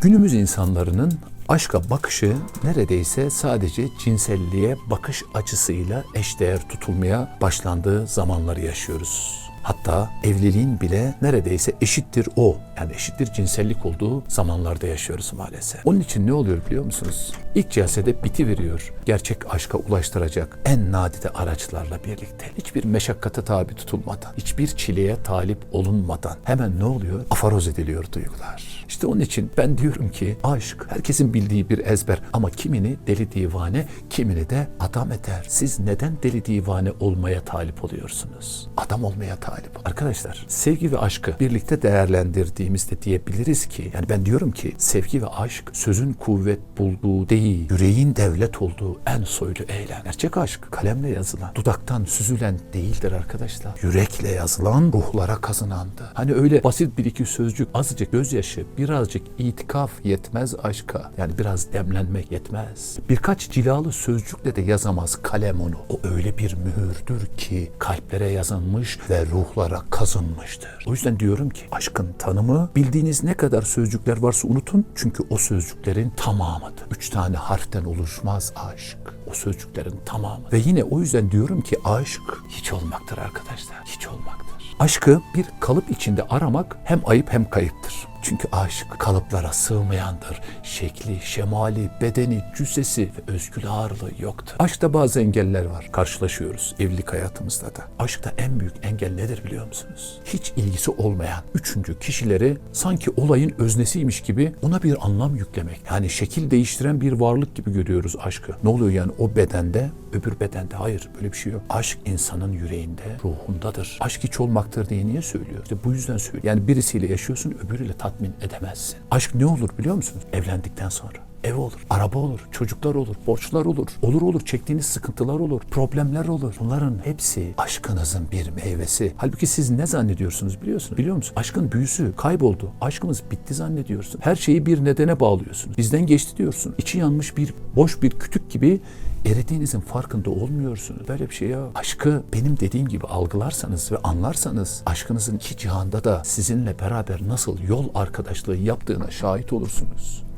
Günümüz insanların aşka bakışı neredeyse sadece cinselliğe bakış açısıyla eşdeğer tutulmaya başlandığı zamanları yaşıyoruz. Hatta evliliğin bile neredeyse eşittir o, yani eşittir cinsellik olduğu zamanlarda yaşıyoruz maalesef. Onun için ne oluyor biliyor musunuz? İlk celsede biti veriyor. Gerçek aşka ulaştıracak en nadide araçlarla birlikte. Hiçbir meşakkate tabi tutulmadan, hiçbir çileye talip olunmadan hemen ne oluyor? Afaroz ediliyor duygular. İşte onun için ben diyorum ki aşk herkesin bildiği bir ezber ama kimini deli divane, kimini de adam eder. Siz neden deli divane olmaya talip oluyorsunuz? Adam olmaya talip. Arkadaşlar sevgi ve aşkı birlikte değerlendirdiğimizde diyebiliriz ki yani ben diyorum ki sevgi ve aşk sözün kuvvet bulduğu değil, yüreğin devlet olduğu en soylu eylem. Gerçek aşk kalemle yazılan, dudaktan süzülen değildir arkadaşlar. Yürekle yazılan, ruhlara kazınandı. Hani öyle basit bir iki sözcük, azıcık gözyaşı, birazcık itikaf yetmez aşka. Yani biraz demlenmek yetmez. Birkaç cilalı sözcükle de yazamaz kalem onu. O öyle bir mühürdür ki kalplere yazılmış ve ruhlara kazınmıştır. O yüzden diyorum ki aşkın tanımı bildiğiniz ne kadar sözcükler varsa unutun. Çünkü o sözcüklerin tamamıdır. Üç tane harften oluşmaz aşk. O sözcüklerin tamamı. Ve yine o yüzden diyorum ki aşk hiç olmaktır arkadaşlar. Hiç olmaktır. Aşkı bir kalıp içinde aramak hem ayıp hem kayıptır. Çünkü aşk kalıplara sığmayandır. Şekli, şemali, bedeni, cüssesi ve özgül ağırlığı yoktur. Aşkta bazı engeller var. Karşılaşıyoruz evlilik hayatımızda da. Aşkta en büyük engel nedir biliyor musunuz? Hiç ilgisi olmayan üçüncü kişileri sanki olayın öznesiymiş gibi ona bir anlam yüklemek. Yani şekil değiştiren bir varlık gibi görüyoruz aşkı. Ne oluyor yani o bedende öbür bedende? Hayır böyle bir şey yok. Aşk insanın yüreğinde, ruhundadır. Aşk hiç olmaktır diye niye söylüyor? İşte bu yüzden söylüyor. Yani birisiyle yaşıyorsun öbürüyle tatmin edemezsin. Aşk ne olur biliyor musunuz? Evlendikten sonra. Ev olur, araba olur, çocuklar olur, borçlar olur. Olur olur, çektiğiniz sıkıntılar olur, problemler olur. Bunların hepsi aşkınızın bir meyvesi. Halbuki siz ne zannediyorsunuz biliyorsunuz? Biliyor musunuz? Aşkın büyüsü kayboldu. Aşkımız bitti zannediyorsun. Her şeyi bir nedene bağlıyorsun. Bizden geçti diyorsun. İçi yanmış bir boş bir kütük gibi eridiğinizin farkında olmuyorsunuz. Böyle bir şey ya. Aşkı benim dediğim gibi algılarsanız ve anlarsanız aşkınızın iki cihanda da sizinle beraber nasıl yol arkadaşlığı yaptığına şahit olursunuz.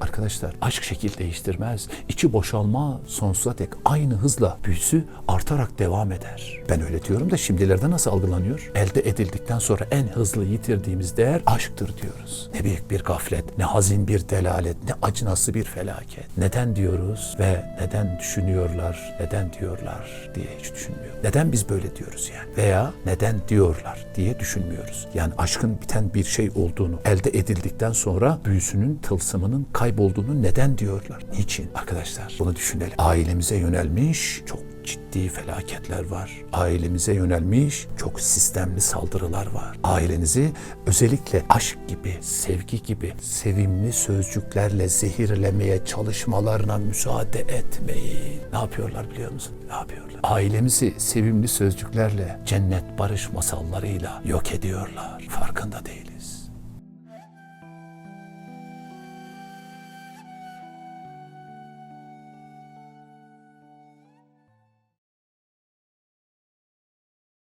Arkadaşlar aşk şekil değiştirmez. İçi boşalma sonsuza dek aynı hızla büyüsü artarak devam eder. Ben öyle diyorum da şimdilerde nasıl algılanıyor? Elde edildikten sonra en hızlı yitirdiğimiz değer aşktır diyoruz. Ne büyük bir gaflet, ne hazin bir delalet, ne acınası bir felaket. Neden diyoruz ve neden düşünüyorlar, neden diyorlar diye hiç düşünmüyor. Neden biz böyle diyoruz yani? Veya neden diyorlar diye düşünmüyoruz. Yani aşkın biten bir şey olduğunu elde edildikten sonra büyüsünün tılsımının kaybolduğunu neden diyorlar? Niçin? Arkadaşlar bunu düşünelim. Ailemize yönelmiş çok ciddi felaketler var. Ailemize yönelmiş çok sistemli saldırılar var. Ailenizi özellikle aşk gibi, sevgi gibi sevimli sözcüklerle zehirlemeye çalışmalarına müsaade etmeyin. Ne yapıyorlar biliyor musun? Ne yapıyorlar? Ailemizi sevimli sözcüklerle cennet barış masallarıyla yok ediyorlar. Farkında değiliz.